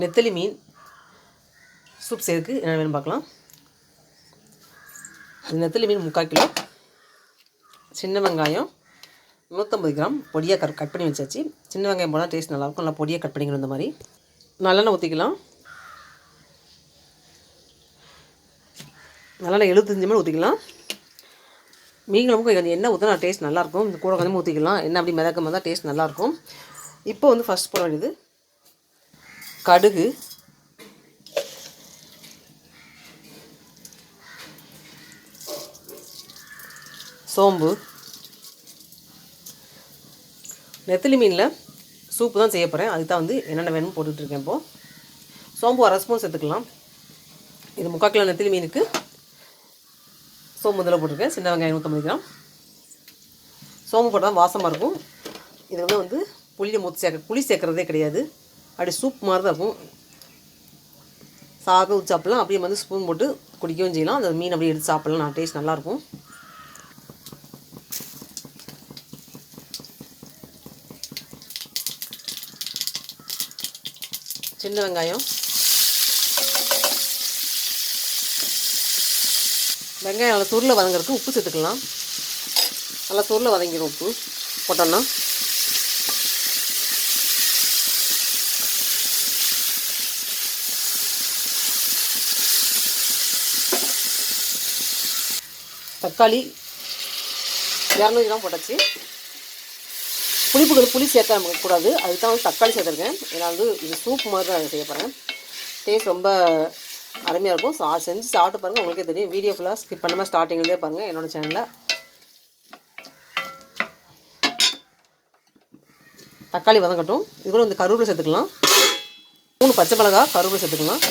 நெத்தலி மீன். Soup செய்யறதுக்கு என்ன வேணும் பார்க்கலாம். நெத்தலி மீன் முக்கால் கிலோ. சின்ன வெங்காயம் நூற்றம்பது கிராம். பொடியாக கட் கட் பண்ணி வச்சாச்சு. சின்ன வெங்காயம் போனால் டேஸ்ட் நல்லாயிருக்கும் நல்லா பொடியாக கட் பண்ணிக்கணும் இந்த மாதிரி. நல்லெண்ணெய் ஊற்றிக்கலாம் நல்லெண்ணெய் எழுபத்தஞ்சு மணி ஊற்றிக்கலாம் மீன் கொஞ்சம் எண்ணெய் ஊற்றினா டேஸ்ட் நல்லாயிருக்கும் இந்த கூட கொஞ்சமாக ஊற்றிக்கலாம் எண்ணெய் அப்படி மிதக்க தான் டேஸ்ட் நல்லாயிருக்கும் இப்போ வந்து ஃபஸ்ட் போட வேண்டியது கடுகு. சோம்பு. நெத்திலி மீனில் சூப்பு தான் செய்ய போகிறேன் அதுக்கு தான் வந்து என்னென்ன வேணும்னு போட்டுட்ருக்கேன் இப்போது சோம்பு அரை ஸ்பூன் சேர்த்துக்கலாம். இது முக்கால் கிலோ நெத்திலி மீனுக்கு சோம்பு இதில் போட்டிருக்கேன். சின்ன வெங்காயம் நூற்றம்பது கிராம். சோம்பு போட்டால் வாசமாக இருக்கும். இது வந்து வந்து புளியை மூத்து சேர்க்க புளி சேர்க்குறதே கிடையாது. அப்படி சூப் மாதிரி தான் இருக்கும். சாதம் ஊற்றி சாப்பிட்லாம். அப்படியே வந்து ஸ்பூன் போட்டு குடிக்கவும் செய்யலாம். அந்த மீன் அப்படியே எடுத்து சாப்பிட்லாம். நான் டேஸ்ட் நல்லாயிருக்கும் சின்ன வெங்காயம். வெங்காயம் நல்லா சுருளை வதங்குறதுக்கு உப்பு சேர்த்துக்கலாம். நல்லா சுருளை வதங்கிடும் உப்பு. போட்டோன்னா தக்காளி இரநூறு கிராம் போட்டாச்சு. புளிப்புக்கு புளி சேர்த்தா நமக்கு கூடாது. அதுக்கு தான் வந்து தக்காளி சேர்த்துருக்கேன். ஏன்னா வந்து இது சூப் மாதிரி தான் செய்ய போகிறேன் டேஸ்ட் ரொம்ப அருமையாக இருக்கும். சா செஞ்சு சாப்பிட்டு பாருங்கள் உங்களுக்கே தெரியும். வீடியோ ஃபுல்லாக ஸ்கிப் பண்ணாமல் ஸ்டார்டிங்லேயே பாருங்கள் என்னோடய சேனலில் தக்காளி வதங்கட்டும். இது கூட வந்து கருவேப்பிலை சேர்த்துக்கலாம். மூணு பச்சை மிளகா கருவேப்பிலை சேர்த்துக்கலாம்.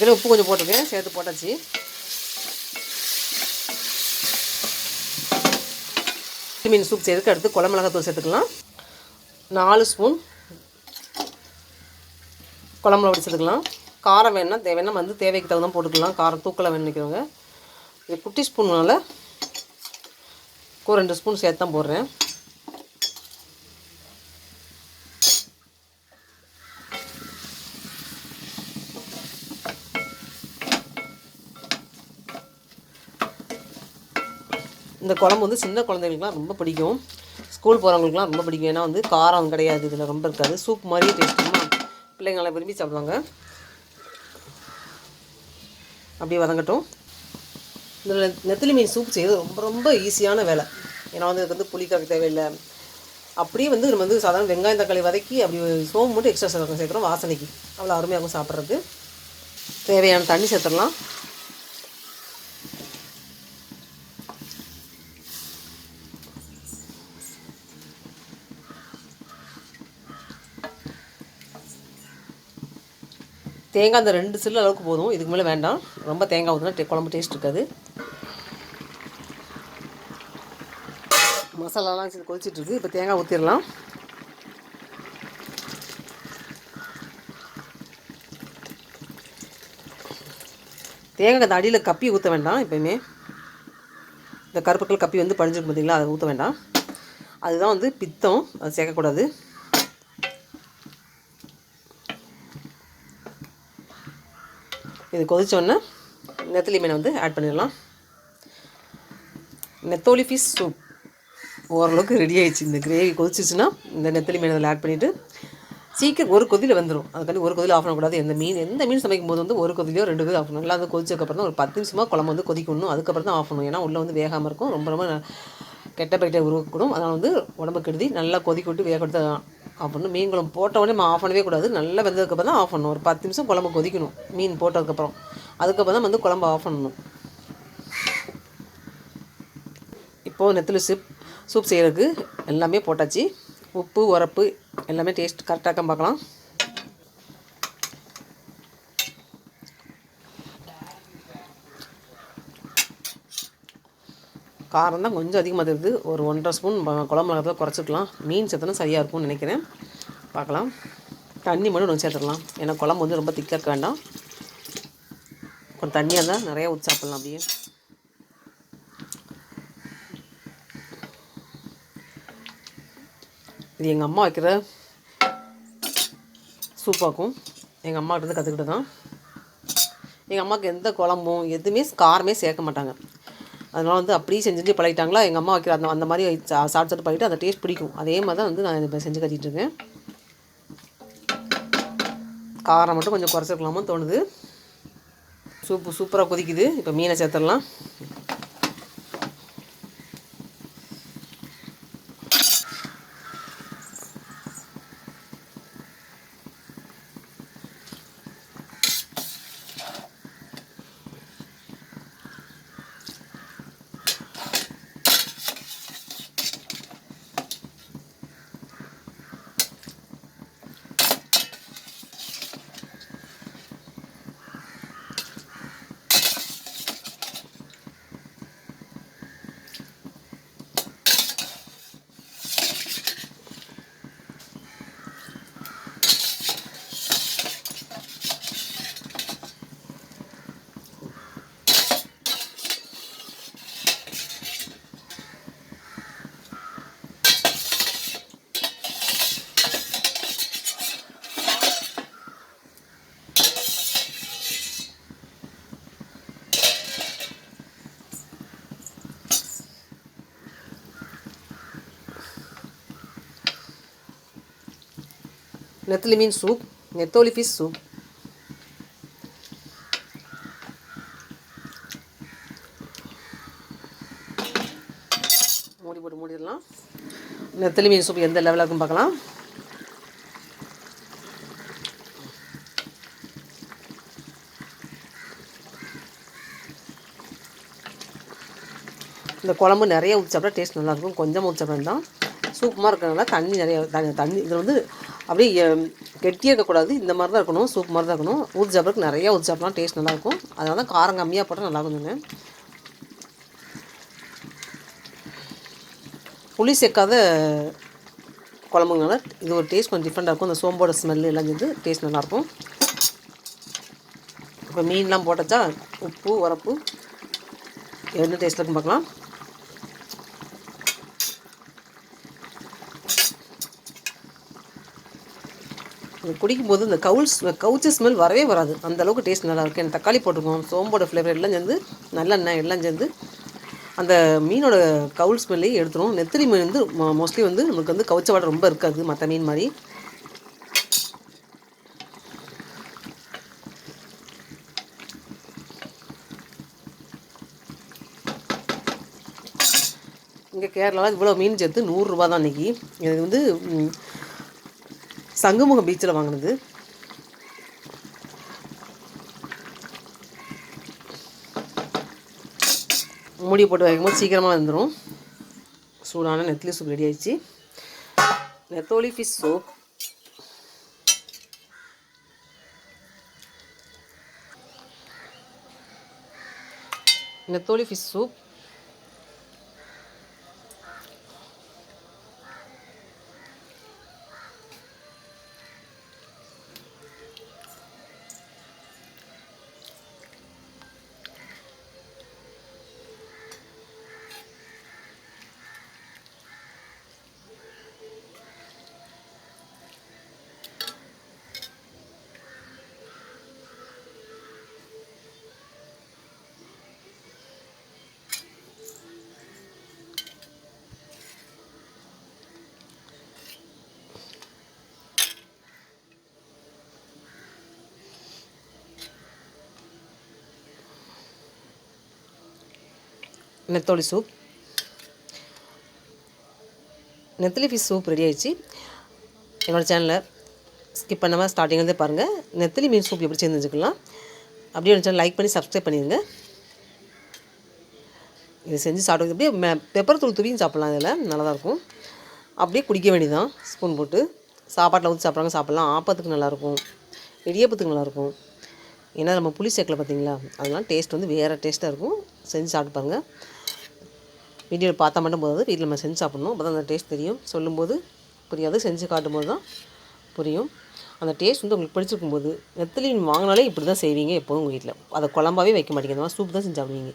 ஏற்கனவே உப்பு கொஞ்சம் போட்டிருக்கேன் சேர்த்து போட்டாச்சு. மீன் சூப் செய்யறதுக்கு அடுத்து குழம்பு மிளகாத்தூள் சேர்த்துக்கலாம். நாலு ஸ்பூன் குழம்பு மிளகாய் சேர்த்துக்கலாம் காரம் வேணால் தேவைன்னா வந்து தேவைக்கு தகுந்த போட்டுக்கலாம். காரம் தூக்கலாம் வேணும் நினைக்கிறவங்க. இது குட்டி ஸ்பூனால் ஒரு ரெண்டு ஸ்பூன் சேர்த்து தான் போடுறேன். குழம்பு வந்து சின்ன குழந்தைங்களுக்குலாம் ரொம்ப பிடிக்கும். ஸ்கூல் போகிறவங்களுக்குலாம் ரொம்ப பிடிக்கும். ஏன்னா வந்து காரம் கிடையாது இதில் ரொம்ப இருக்காது. சூப் மாதிரியே டேஸ்ட்டுமா பிள்ளைங்களாம் விரும்பி சாப்பிடுவாங்க. அப்படியே வதங்கட்டும். இதில் நெத்திலி மீன் சூப் செய்வது ரொம்ப ரொம்ப ஈஸியான வேலை. ஏன்னா வந்து இதுக்கு வந்து புளி கறக்க தேவையில்லை. அப்படியே வந்து நம்ம வந்து சாதாரண வெங்காயம் தக்காளி வதக்கி அப்படி சோம்பு மட்டும் எக்ஸ்ட்ரா சேர்க்கணும் சேர்க்குறோம் வாசனைக்கு. அவ்வளோ அருமையாகவும் சாப்பிட்றதுக்கு. தேவையான தண்ணி சேர்த்துடலாம். தேங்காய் அந்த ரெண்டு சில்லு அளவுக்கு போதும். இதுக்கு மேலே வேண்டாம். ரொம்ப தேங்காய் ஊற்றினா குழம்பு டேஸ்ட் இருக்காது. மசாலாலாம் சரி கொதிச்சிட்ருக்கு இப்போ தேங்காய் ஊற்றிடலாம் தேங்காய் அந்த அடியில் கப்பி ஊற்ற வேண்டாம் எப்பயுமே. இந்த கருப்புக்கள் கப்பி வந்து படிஞ்சிருக்கு பார்த்தீங்களா அதை ஊற்ற வேண்டாம். அதுதான் வந்து பித்தம். அது சேர்க்கக்கூடாது. இது கொதிச்சோடனே நெத்தலி மீனை வந்து ஆட் பண்ணிடலாம். நெத்தோலி ஃபிஷ் சூப் ஓரளவுக்கு ரெடி ஆகிடுச்சு இந்த கிரேவி கொதிச்சிச்சுன்னா இந்த நெத்தலி மீன் அதில் ஆட் பண்ணிவிட்டு சீக்கிரம் ஒரு கொதியில் வந்துடும் அதுக்காண்டி ஒரு கொதியில் ஆஃப் பண்ணக்கூடாது. எந்த மீன் எந்த மீன் சமைக்கும் போது வந்து ஒரு கொதிலையோ ரெண்டு கொதி ஆஃப் பண்ணணும். எல்லாம் வந்து கொதிச்சதுக்கப்புறம் தான் ஒரு பத்து நிமிஷமாக குழம்பு வந்து கொதிக்கணும். அதுக்கப்புறம் தான் ஆஃப் பண்ணணும். ஏன்னா உள்ளே வந்து வேகாமல் இருக்கும். ரொம்ப ரொம்ப கெட்ட பாக்டீரியா உருவாக்கக்கூடும். அதனால் வந்து உடம்பு கெடுதி நல்லா கொதிக்க விட்டு வேக ஆஃப் பண்ணணும் மீன் குழம்பு போட்ட உடனே நம்ம ஆஃப் பண்ணவே கூடாது. நல்லா வெந்ததுக்கப்புறம் தான் ஆஃப் பண்ணணும். ஒரு பத்து நிமிஷம் குழம்பு கொதிக்கணும். மீன் போட்டதுக்கப்புறம் அதுக்கப்புறம் தான் வந்து குழம்பு ஆஃப் பண்ணணும். இப்போது நெத்திலி சூப் சூப் செய்கிறதுக்கு எல்லாமே போட்டாச்சு. உப்பு உரப்பு எல்லாமே டேஸ்ட் கரெக்டாக பார்க்கலாம். காரம் தான் கொஞ்சம் அதிகமாக தெரியுது ஒரு ஒன்றரை ஸ்பூன் குழம்பு மிளகாத்தில் குறைச்சிக்கலாம். மீன் சேர்த்தனா சரியாக இருக்கும்னு நினைக்கிறேன். பார்க்கலாம். தண்ணி மட்டும் கொஞ்சம் சேர்த்துக்கலாம் ஏன்னா குழம்பு வந்து ரொம்ப திக்காக வேண்டாம். கொஞ்சம் தண்ணியாக இருந்தால் நிறையா ஊற்றி சாப்பிட்லாம் அப்படியே. இது எங்கள் அம்மா வைக்கிற சூப்பாக்கும் எங்கள் அம்மாக்கிட்ட கற்றுக்கிட்டு தான் எங்கள் அம்மாவுக்கு எந்த குழம்பும் எதுவுமே காரமே சேர்க்க மாட்டாங்க. அதனால் வந்து அப்படியே செஞ்சு செஞ்சு பழகிட்டாங்களா? எங்கள் அம்மா வைக்கிற அந்த அந்த மாதிரி சா சாப்பிட்டு சாப்பிட்டு பழகிட்டு அந்த டேஸ்ட் பிடிக்கும். அதே மாதிரி தான் வந்து நான் இப்போ செஞ்சு கட்டிகிட்ருக்கேன் காரம் மட்டும் கொஞ்சம் குறைச்சிருக்கலாமோ தோணுது. சூப்பு சூப்பராக கொதிக்குது. இப்போ மீனை சேர்த்துடலாம். நெத்திலி மீன் சூப் நெத்தோலி ஃபிஷ் சூப் மூடி போட்டு மூடிடலாம். நெத்திலி மீன் சூப் எந்த லெவலாக இருக்கும் பார்க்கலாம். இந்த குழம்பு நிறைய ஊற்றி சாப்பிட்டா டேஸ்ட் நல்லாயிருக்கும். கொஞ்சமாக ஊற்றி சாப்பிட்டா தான். சூப்பமாக இருக்கிறதுனால தண்ணி நிறைய தண்ணி இதில் வந்து அப்படியே கெட்டியாக இருக்கக்கூடாது. இந்த மாதிரி தான் இருக்கணும் சூப் மாதிரி தான் இருக்கணும் ஊற்றி நிறையா ஊர்ஜாப்லாம் டேஸ்ட் நல்லாயிருக்கும். அதனால தான் காரம் கம்மியாக போட்டால் நல்லா புளி சேர்க்காத குழம்புங்கனால இது ஒரு டேஸ்ட் கொஞ்சம் டிஃப்ரெண்ட்டாக இருக்கும். அந்த சோம்போட ஸ்மெல்லு எல்லாம் சேர்ந்து டேஸ்ட் நல்லாயிருக்கும். இப்போ மீன்லாம் போட்டச்சா உப்பு உரப்பு என்ன டேஸ்ட்டில் இருக்குன்னு பார்க்கலாம். குடிக்கும்போது இந்த கவுல்ஸ் கவுச்ச ஸ்மெல் வரவே வராது. அந்த அளவுக்கு டேஸ்ட் நல்லா இருக்கும் எனக்கு தக்காளி போட்டிருக்கோம். சோம்போட ஃப்ளேவர் எல்லாம் சேர்ந்து நல்லெண்ணெய் எல்லாம் சேர்ந்து அந்த மீனோட கவுல் ஸ்மெல்லையும் எடுத்துரும். நெத்திலி மீன் வந்து மோஸ்ட்லி வந்து நமக்கு வந்து கவுச்ச வாடை ரொம்ப இருக்காது மற்ற மீன் மாதிரி. இங்கே கேரளாவில் இவ்வளோ மீன் சேர்த்து நூறுரூவா தான் இன்றைக்கி இது வந்து சங்குமுகம் பீச்சில் வாங்கினது. மூடி போட்டு வைக்கும்போது சீக்கிரமாக வந்துடும் சூடான நெத்திலி சூப் ரெடி ஆயிடுச்சு. நெத்தோலி ஃபிஷ் சூப் நெத்தோலி ஃபிஷ் சூப் நெத்தோலி சூப் நெத்திலி ஃபிஷ் சூப் ரெடி ஆகிடுச்சு என்னோடய சேனலில் ஸ்கிப் பண்ணாமல் ஸ்டார்டிங்லேருந்தே பாருங்கள் நெத்திலி மீன் சூப் எப்படி சேர்ந்து அப்படியே அப்படியே சேனல் லைக் பண்ணி சப்ஸ்கிரைப் பண்ணிடுங்க. இதை செஞ்சு சாப்பிட்டு அப்படியே மே பெப்பர் தூள் தூவியும் சாப்பிட்லாம் இதில். நல்லா தான் இருக்கும். அப்படியே குடிக்க வேண்டியதான் ஸ்பூன் போட்டு. சாப்பாட்டில் ஊற்றி சாப்பிட்றாங்க சாப்பிட்லாம். ஆப்பத்துக்கு நல்லாயிருக்கும். இடியப்பத்துக்கு நல்லாயிருக்கும். ஏன்னா நம்ம புளி சேர்க்கல பார்த்தீங்களா? அதெல்லாம் டேஸ்ட் வந்து வேறு டேஸ்ட்டாக இருக்கும். செஞ்சு சாப்பிட்டு பாருங்கள் வீடியோவில் பார்த்தா மட்டும் போதாது. வீட்டில் நம்ம செஞ்சு சாப்பிட்ணும். அப்போ தான் அந்த டேஸ்ட் தெரியும். சொல்லும்போது புரியாது. செஞ்சு காட்டும்போது தான் புரியும். அந்த டேஸ்ட் வந்து உங்களுக்கு பிடிச்சிருக்கும் போது நெத்திலின் வாங்கினாலே இப்படி தான் செய்வீங்க எப்போதும் உங்கள் வீட்டில். அதை குழம்பாவே வைக்க மாட்டேங்க. அந்த மாதிரி சூப் தான் செஞ்சு சாப்பிடுவீங்க.